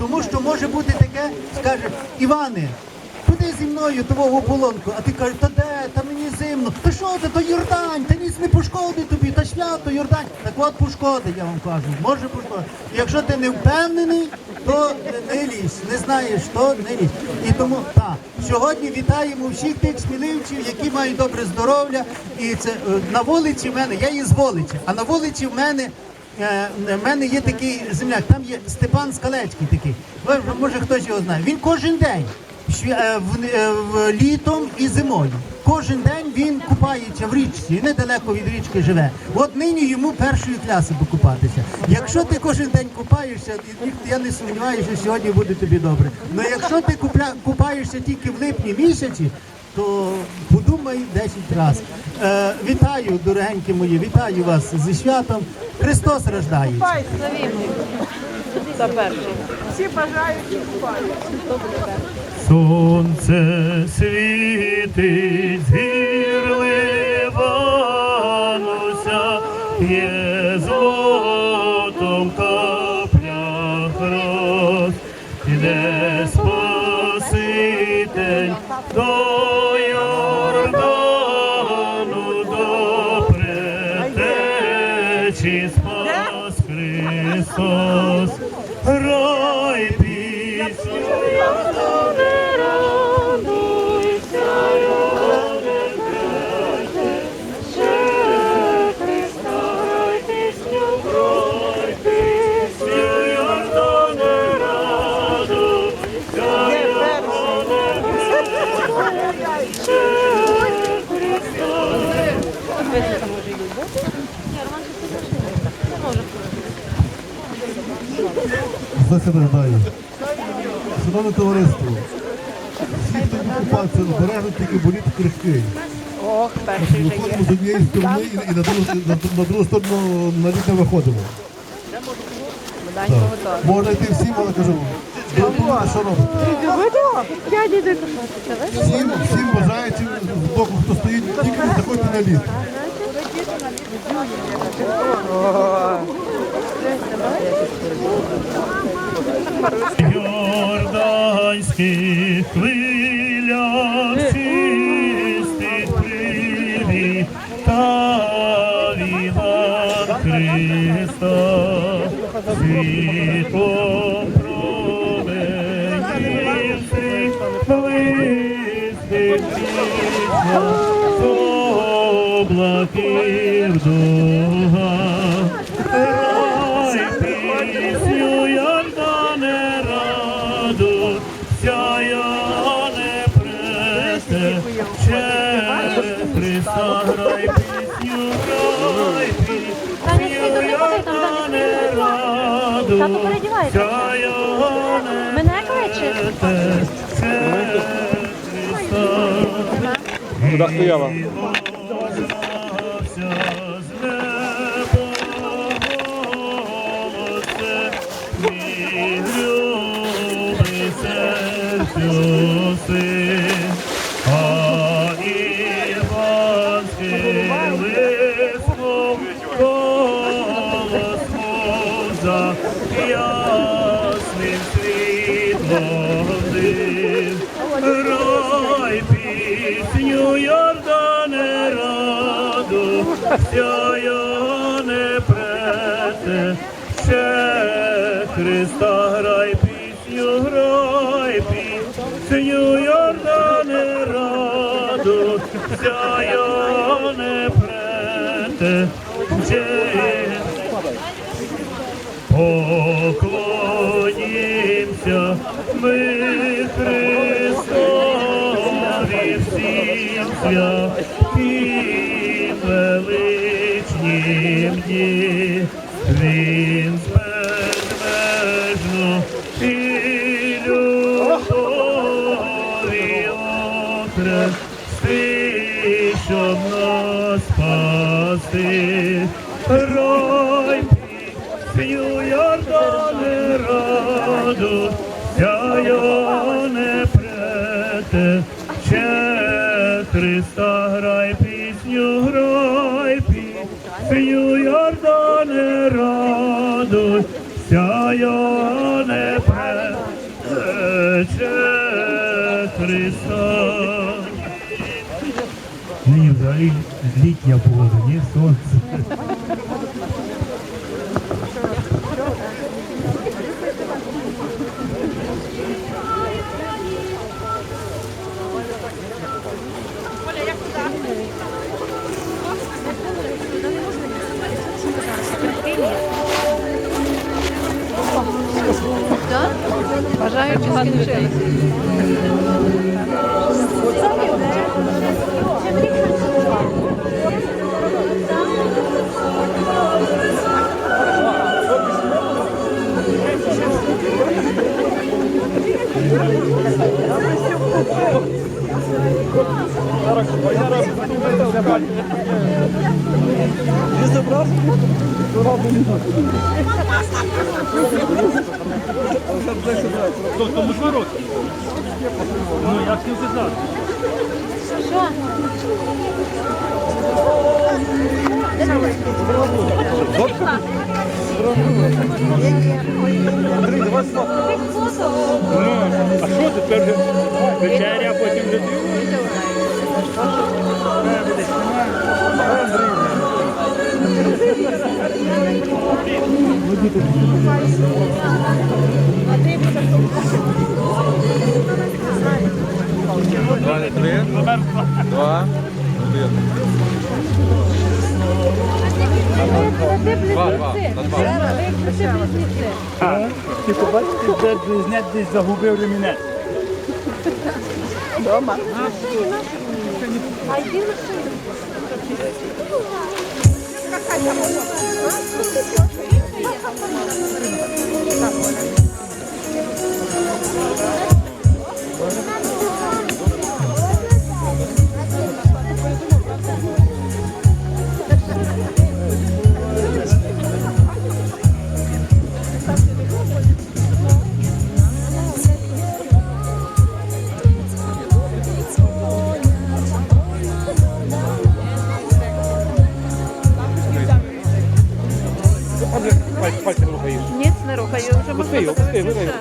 Тому що може бути таке, скаже, Іване, Куди зі мною того ополонку? А ти кажеш, та де, та мені зимно. Та що ти, то Йордань, та ніц не пошкодить тобі, та свято Йордань. Так от пошкодить, я вам кажу, може пошкодити. Якщо ти не впевнений, то не, лізь, не знаєш, то не лізь. І тому так, сьогодні вітаємо всіх тих сміливців, які мають добре здоров'я. І це е, на вулиці в мене, я є з вулиці, а на вулиці в мене. Е, В мене є такий земляк, там є Степан Скалецький такий. Може хтось його знає. Він кожен день е, в, е, літом і зимою. Кожен день він купається в річці, недалеко від річки живе. От нині йому першої класи покупатися. Якщо ти кожен день купаєшся, я не сумніваюся, що сьогодні буде тобі добре. Але якщо ти купля, купаєшся тільки в липні місяці, то подумай 10 разів. Е, вітаю, дорогенькі мої, вітаю вас зі святом. Христос рождається. За перший. Всі бажаючі купаються. Сонце світить, зір ливануся, є злотом предтечі спас Христос, рай пісню. Засідаю. Шановне товариство, всі, хто буде купатися, обережно тільки боліт крихкий. Ох, перший вже є. Виходимо з однієї сторони і, і на, другу, на, на другу сторону на не виходимо. Данько готовий. Можна йти всім, але кажу, думайте, що робити. Я діду Всім, всім бажаючим з боку, хто стоїть, тільки не заходьте на лід. Йорданських хвилях чистить привіт та Іван Христа, світлом променівши, пісня з облаків дуга. Ой, пісню Йордане раду, сяяне прете, ще Христа грай пісню, грай пісню Йордане раду, сяяне прете, ще Христа. Куди стояла? Син. А Іванський лиском голос муза ясним світлом див. Рай пісню Йордане раду, сяяне прете, ще Христа грай пісню Йордане раду, сяяне прете, ще Поклонімся ми Христові всім святим величнім дні. Він безмежно і хрести, щоб нас спасти, Рой, свою Йордане раду, не прете, ще Христа грай пісню, грай пісню, Йордане раду, Сяйоне прете, ще Христа Нині взагалі літня погода, ні? Сонце. Бажаючи скінчилися. Тому ж. Ну, як не казати? Ну, Два. Один. Два. На два. Ти побачите, де близнець десь загубив ремінець. Пальці рухаєш. Ніц не рухаю, вже можна 없기 때문에